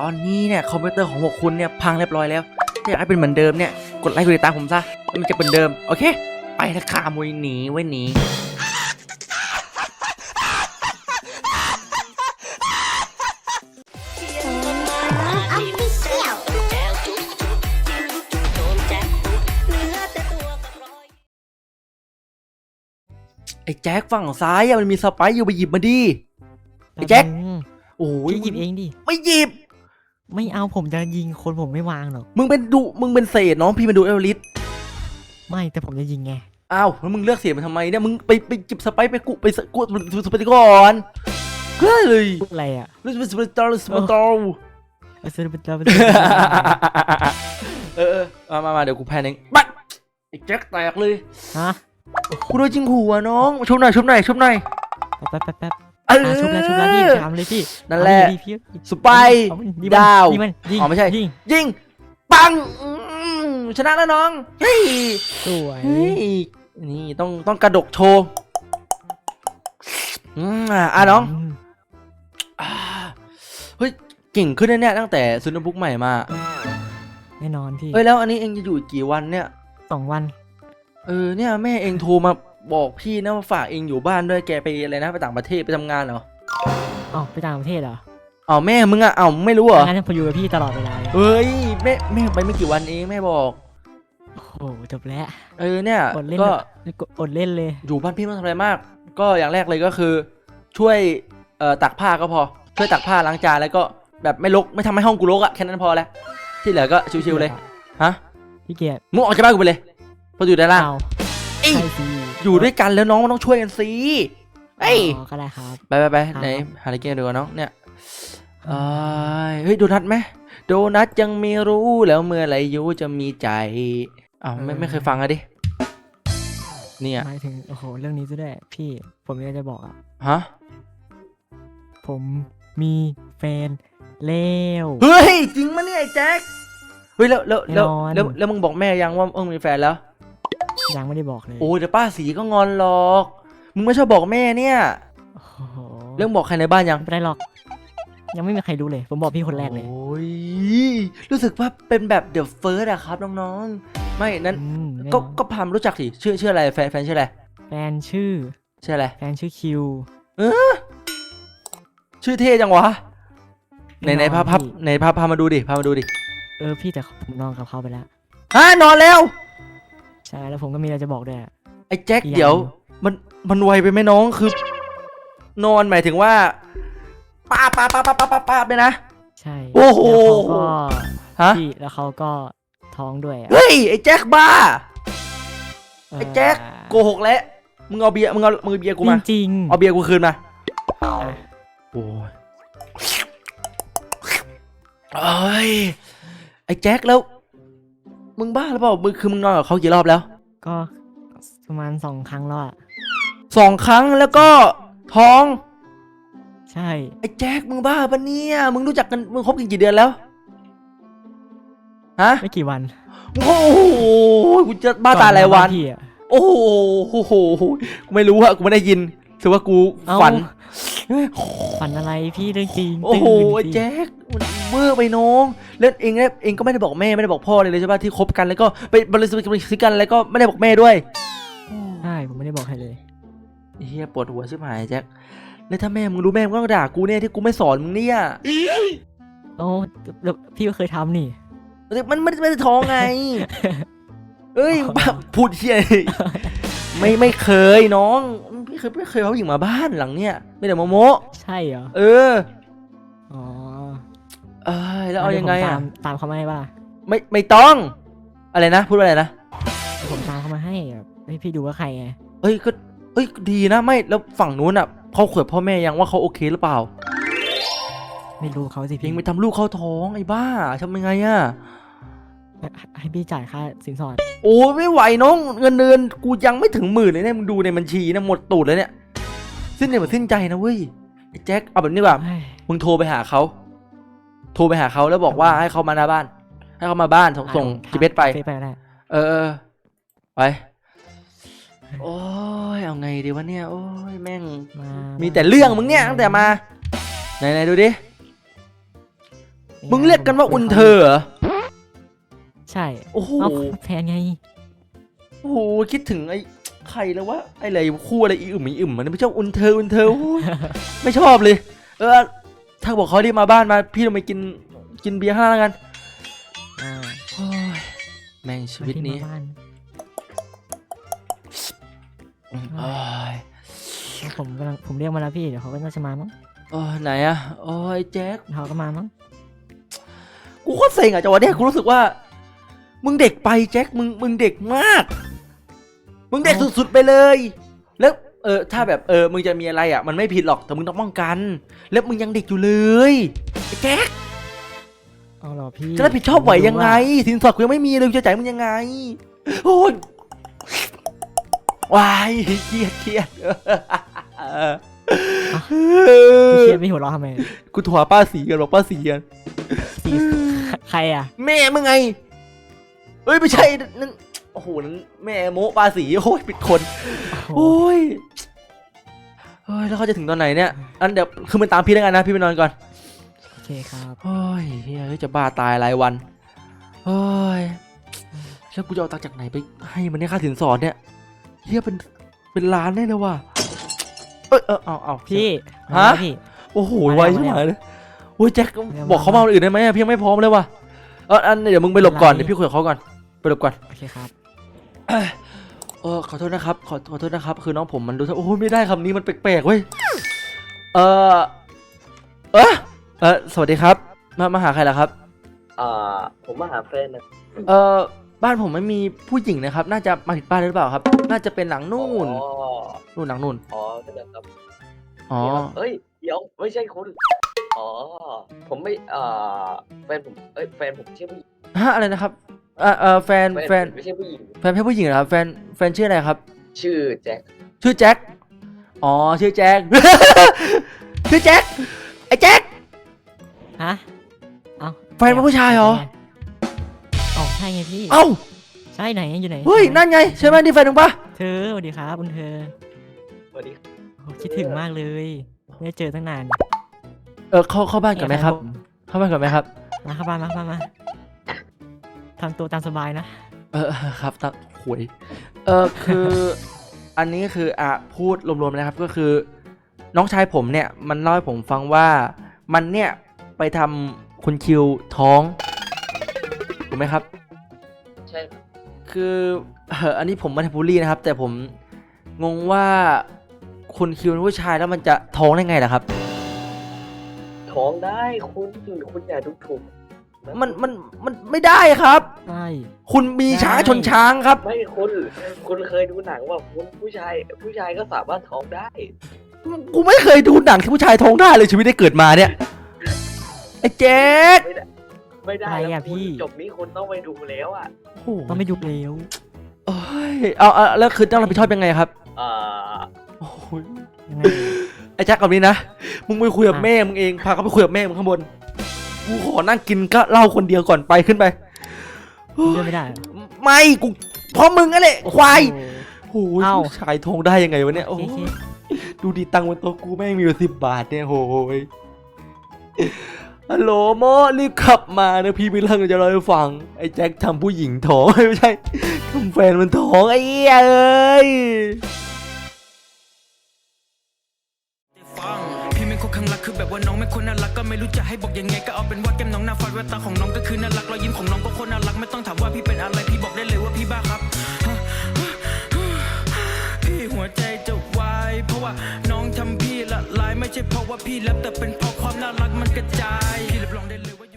ตอนนี้เนี่ยคอมพิวเตอร์ของพวกคุณเนี่ยพังเรียบร้อยแล้ว ถ้าอยากให้เป็นเหมือนเดิมเนี่ยกดไลค์กดติดตามผมซะแล้วมันจะเป็นเดิม โอเค ไปละค่ะมวยหนีไว้หนีออฟฟิเชียลไอ้แจ็คฝั่งซ้ายอะมันมีสไปซ์อยู่ไปหยิบมาดิไอ้แจ็คอืมโอ้ยพี่หยิบเองดิ ไม่หยิบ ไม่เอาผมจะยิงคนผมไม่วางหรอก มึงเป็นดูมึงเป็นเศษน้องพี่มาดูเอลลิสไม่แต่ผมจะยิงไง อ้าวแล้วมึงเลือกเสียมันทำไมเนี่ยมึงไปไปจิบสไปซ์ไปกุไปสกุสไปซ์ก่อนเฮ้ยพูดอะไรอะรู้สึกสไปซ์ตอร์สไปซ์ตอร์เอาเสื้อเป็นตัวเป็นเออเออมามามาเดี๋ยวกูแพนเองบัดไอ้แจ็คแตกเลยฮะกูโดนจริงหัวน้องชุบหน่อยชุบหน่อยชุบหน่อยแป๊บแป๊บแป๊บ เอออะชุบแล้วชุบแล้วพี่ทำเลยพี่นั่นแหละ เอาดิพี่สไปซ์เอามันยิงดาวยิงมันยิงอ๋อไม่ใช่ยิงยิงปังอืมชนะแล้วน้องเฮ้ยสวยเฮ้ยนี่ต้องต้องกระดกโชว์อืมอะอะน้องมอ่าเฮ้ยเก่งขึ้นแน่ๆตั้งแต่ซุนนบุ๊กใหม่มาแน่นอนพี่เฮ้ยแล้วอันนี้เองจะอยู่อีกกี่วันเนี่ย สองวัน เออเนี่ยแม่เองโทรมา บอกพี่นะว่าฝากเองอยู่บ้านด้วยแกไปอะไรนะไปต่างประเทศไปทำงานเหรออ๋อไปต่างประเทศเหรออ้าวแม่มึงอะอ้าวไม่รู้เหรองั้นผมอยู่กับพี่ตลอดเวลาเลยเฮ้ยแม่แม่ไปไม่กี่วันเองแม่บอก โอ้โหจบแล้ว เออเนี่ยอดเล่นก็แบบอดเล่นเลย อยู่บ้านพี่ไม่ต้องทำอะไรมาก ก็อย่างแรกเลยก็คือ ช่วยเอ่อตักผ้าก็พอ ช่วยตักผ้าล้างจานแล้วก็แบบไม่รกไม่ทำให้ห้องกูรกอะแค่นั้นพอแล้วที่เหลือก็ชิวๆเลยฮะพี่เกียรติมึงออกจากบ้านกูไปเลยเพออยู่ด้านล่าง เอาเอ้ย ใช่สิ อยู่ด้วยกันแล้วน้องมันต้องช่วยกันสิเอ้ยอ๋อก็ได้ครับ ไปไปไปครับไหนหาอะไรกินดีกว่าน้องเนี่ยเอ้ยเฮ้ยโดนัทไหมโดนัทยังไม่รู้แล้วเมื่อไหรยูจะมีใจอ้าวไม่ไม่เคยฟังอะดิเนี่ยหมายถึงโอ้โหเรื่องนี้ซะด้วยพี่ผมอยากจะบอกอะ ฮะผมมีแฟนแล้วเฮ้ยจริงมะเนี่ยไอ้แจ็คเฮ้ยแล้วแล้วแล้วแน่นอนแล้วแล้วมึงบอกแม่ยังว่าเออมีแฟนแล้ว ยังไม่ได้บอกเลยโอ้ยเดี๋ยวป้าสีก็งอนหรอก มึงไม่ชอบบอกแม่เนี่ย โอ้โหเรื่องบอกใครในบ้านยัง ไม่เป็นไรหรอก ยังไม่มีใครรู้เลย ผมบอกพี่คนแรกเลย โอ้ย รู้สึกว่าเป็นแบบเดอะเฟิร์สอะครับน้องๆ ไม่นั้น อืมแน่นก็อนก็พามรู้จักสิชื่อชื่ออะไรแฟนแฟนชื่ออะไรแฟนชื่อ ชื่ออะไร แฟนชื่อคิว ชื่อเท่จังวะไหนไหนแน่นอนพาพับพี่ไหนพาพามาดูดิพามาดูดิเออพี่แต่ผมนอนกับเขาไปแล้ว ฮะนอนแล้วใช่แล้วผมก็มีอะไรจะบอกด้วยอะ ไอ้แจ็คอีกอย่าง เดี๋ยวหนึ่งมันมันไวไปไหมน้องคือ นอนหมายถึงว่าป้าป้าป้าป้าป้าป้าป้าเลยนะ ใช่โอ้โห แล้วเขาก็ฮะพี่แล้วเขาก็ท้องด้วยอะเฮ้ยไอ้แจ็คบ้าเอ่อไอ้แจ็คโกหกแล้วมึงเอาเบียร์มึงเอามือเบียร์กูมาจริงเอาเบียร์กูคืนมาๆอะโอ้ยเอ้ยไอ้แจ็คแล้ว มึงบ้าหรือเปล่ามึงคือมึงนอนกับเขากี่รอบแล้วก็ประมาณสองครั้งแล้วอะสองครั้งแล้วก็ท้องใช่ ไอ้แจ็คมึงบ้าปะเนี่ยมึงรู้จักกันมึงคบกันกี่เดือนแล้วฮะไม่กี่วันโอ้โหกูจะบ้าตายหลายวัน ก่อหพี่อะโอ้โหโอ้โหกูไม่รู้อะกูไม่ได้ยินถือว่ากูเอ้าฝันฝันอะไรพี่เรื่องจริงโอ้โหตื่นไอ้สิแจ็คมัน เมื่อร์ไปน้องแล้วเองเนี่ยเองก็ไม่ได้บอกแม่ไม่ได้บอกพ่อเลยเลยใช่ป่ะที่คบกันแล้วก็ไปบริสุทธิ์กันแล้วก็ไม่ได้บอกแม่ด้วยใช่ผมไม่ได้บอกใครเลยเฮียปวดหัวชิบหายแจ็คแล้วถ้าแม่มึงรู้แม่มึงก็ต้องด่ากูเนี่ยที่กูไม่สอนมึงเนี่ยโอ้แล้วพี่ก็เคยทำนี่มันไม่ได้ไม่ได้ท้องไงเอ้ยอ๋อบ้าพูดเฮียไม่ไม่เคยน้องพี่เคยไม่เคยเอาผู้หญิงมาบ้านหลังเนี่ยไม่แต่โมโมใช่เหรอเอออ๋อ เอ้ยแล้วเอายังไงดี๋วผมอะตามตามเขามาให้ป่ะไม่ไม่ต้อง อะไรนะ พูดว่าอะไรนะเดี๋ยวผมตามเขามาให้แบบให้พี่ดูว่าใครไงเอ้ยก็เอ้ยดีนะไม่แล้วฝั่งนู้นอะเขาคุยกับพ่อแม่ยังว่าเขาโอเคหรือเปล่าไม่รู้เขาสิเพียพี่งไปทำลูกเข้าท้องไอ้บ้าทำยังไงอะให้ให้พี่จ่ายค่าสินสอดโอ้ยไม่ไหวน้องเงินเดือนกูยังไม่ถึงหมื่นเลยเนี่ยมึงดูในบัญชีนะหมดตูดเลยเนี่ยสิ้นเนี่ยเหมือนสิ้นใจนะเว้ยไอ้แจ็คเอาแบบนี้ดีกว่า เฮ้ยมึงโทรไปหาเขา โทรไปหาเขาแล้วบอกว่าให้เขามาหน้าบ้าน ให้เขามาบ้านส่งส่งอะจีเไปเฟซไปก็ได้เออเออไป โอ้ยเอาไงดีวะเนี่ย โอ้ยแม่งมามีแต่เรื่องมึงเนี่ยตั้งแต่มา ไหนไหนดูดิ มึงเรียกกันว่าอุนเธอเหรอ ใช่ โอ้โหเอาแฟนไง โอ้โหคิดถึงไอ้ใครแล้ววะไอ้อะไรคู่อะไรอีอึมอีอึมมันไม่ชอบอุนเธออุนเธอโอ้ยไม่ชอบเลย เออ ถ้าบอกเขารีบมาบ้านมา พี่ลงไปกินกินเบียร์ข้างล่างแล้วกันอ่าโอ้ยแม่งชีวิตนี้มาที่มาบ้านอืมโอ้ยผมกำลังผมเรียกมาแล้วพี่เดี๋ยวเขาก็น่าจะมามั้งโอ้ยไหนอะโอ้ยแจ็คเดี๋ยวเขาก็มามั้งกูโคตรเซ็งอะจังหวะเนี้ยกูรู้สึกว่า มึงเด็กไปแจ็คมึงมึงเด็กมาก มึงเด็กสุดๆไปเลย แล้ว เออถ้าแบบเออมึงจะมีอะไรอะมันไม่ผิดหรอกแต่มึงต้องป้องกัน แล้วมึงยังเด็กอยู่เลยไอ้แจ็คเอาเหรอพี่จะรับผิดชอบไหวยังไงม่รู้สินสอดกูยังไม่มีเลยกูจะจ่ายมึงยังไงโอ้ยวายเครียดเครียดว่าพี่เครียดไม่หัวเราะทำไมกูโทรหาป้าสีกันบอกป้าสีกันสีใครอะ แม่มึงไงเอ้ยไม่ใช่นั่น โอ้โหนั่นแม่โมปาสีโอ้ยปิดคนโอ้โหโอ้ยเฮ้ยแล้วเขาจะถึงตอนไหนเนี่ยอันเดี๋ยวคือมันตามพี่แล้วกันนะพี่ไปนอนก่อนโอเคครับโอ้ยเฮ้ยจะบ้าตายรายวันโอ้ยแล้วกูจะเอาตังค์จากไหนไปให้มันเนี่ยค่าสินสอดเนี่ยเฮียเป็นเป็นล้านได้เลยว่ะเอยเออเอาเอาพี่ฮะมาแล้วพี่โอ้โหมาแล้วไวใช่ไหมมาแล้วเลยโอ้ยแจ็คมาแล้วบอกเขามาวันอื่นได้ไหมอะพี่ยังไม่พร้อมเลยว่ะเอออันเดี๋ยวมึงไปหลบก่อนอะไรเดี๋ยวพี่คุยกับเขาก่อนไปหลบก่อนโอเคครับ เออขอโทษนะครับ ขอขอโทษนะครับ คือน้องผมมันดูท่าโอ้ยไม่ได้คำนี้มันแปลกๆเว้ยเออเออเออสวัสดีครับ มามาหาใครล่ะครับ อ่า ผมมาหาแฟนนะเออบ้านผมไม่มีผู้หญิงนะครับ น่าจะมาผิดบ้านหรือเปล่าครับ น่าจะเป็นหลังนู่นอ๋อนู่นหลังนู่นอ๋อนั่นแหละครับอ๋อเอ้ยเดี๋ยวไม่ใช่คุณอ๋อผมไม่อ่าแฟนผมเอ้ยแฟนผมไม่ใช่ผู้หญิงฮะอะไรนะครับ เออเออแฟนแฟนแฟนผมไม่ใช่ผู้หญิงแฟนแค่ผู้หญิงเหรอครับแฟนแฟนชื่ออะไรครับ ชื่อแจ็คชื่อแจ็คอ๋อชื่อแจ็ค ชื่อแจ็คไอ้แจ็คฮะ เอาแฟนเป็นผู้ชายเหรออ๋อใช่ไงพี่ เอ้าใช่ไหนอยู่ไหนเฮ้ยนั่นไงใช่ไหมนี่แฟนมึงปะเธอสวัสดีครับคุณเธอสวัสดีโอ้คิดถึงมากเลยไม่ได้เจอตั้งนาน เออเข้าเข้าบ้านก่อนไหมครับ เข้าบ้านก่อนไหมครับ มาเข้าบ้านมาเข้าบ้านมา ทำตัวตามสบายนะ เออเออครับตักหวยเออคือ อันนี้คืออะพูดรวมๆนะครับก็คือ น้องชายผมเนี่ยมันเล่าให้ผมฟังว่ามันเนี่ยไปทำคุณคิวท้องถูกไหมครับ ใช่ครับคือเอออันนี้ผมไม่ได้บูลลี่นะครับ แต่ผมงงว่าคุณคิวเป็นผู้ชายแล้วมันจะท้องได้ไงล่ะครับ ท้องได้คุณคุณอย่าดูถูกะ มันมันมันไม่ได้ครับ ใช่คุณมีช้างได้ชนช้างครับ ไม่คุณ คุณเคยดูหนังว่าคุณผู้ชาย ผู้ชายก็สามารถท้องได้ กูไม่เคยดูหนังที่ผู้ชายท้องได้เลยชีวิตได้เกิดมาเนี่ยไอ้แจ๊คไม่ได้อะไรแล้วอะคุณพี่จบนี้คุณต้องไปดูแล้วอะโอ้โหต้องไปดูเร็วเอ้ยเอาเอาแล้วคือต้องรับผิดชอบยังไงครับอ่าโอ้โหยังไงไอ้แจ็คกับนี้นะ มึงไปคุยกับอะแม่มึงเอง พาเขาไปคุยกับแม่มึงข้างบน กูขอนั่งกินก็เหล้าคนเดียวก่อนไปขึ้นไปเลื่อนไม่ได้ไม่กูเพราะมึงนั่นแหละควายโอ้โหโอ้โหเอ้าผู้ชายทองได้ยังไงวะเนี่ยโอ้โอโหเคดูดีตังค์บนโต๊ะกูแม่งมีอยู่สิบบาทเนี่ยโอ้ยฮัลโหลโมรีบขับมานะพี่มีเรื่องจะเล่าให้ฟัง ไอ้แจ็คทำผู้หญิงท้องไม่ใช่ทำแฟนมันท้องไอ้เหี้ยเอ้ย คนน่ารักก็ไม่รู้จะให้บอกยังไงก็เอาเป็นว่าแก้มน้องหน้าฟัดแววตาของน้องก็คือน่ารักรอยยิ้มของน้องก็คนน่ารักไม่ต้องถามว่าพี่เป็นอะไรพี่บอกได้เลยว่าพี่บ้าครับ พี่หัวใจจะวายเพราะว่าน้องทำพี่ละลายไม่ใช่เพราะว่าพี่รับแต่เป็นเพราะความน่ารักมันกระจายพี่รับรองได้เลยว่า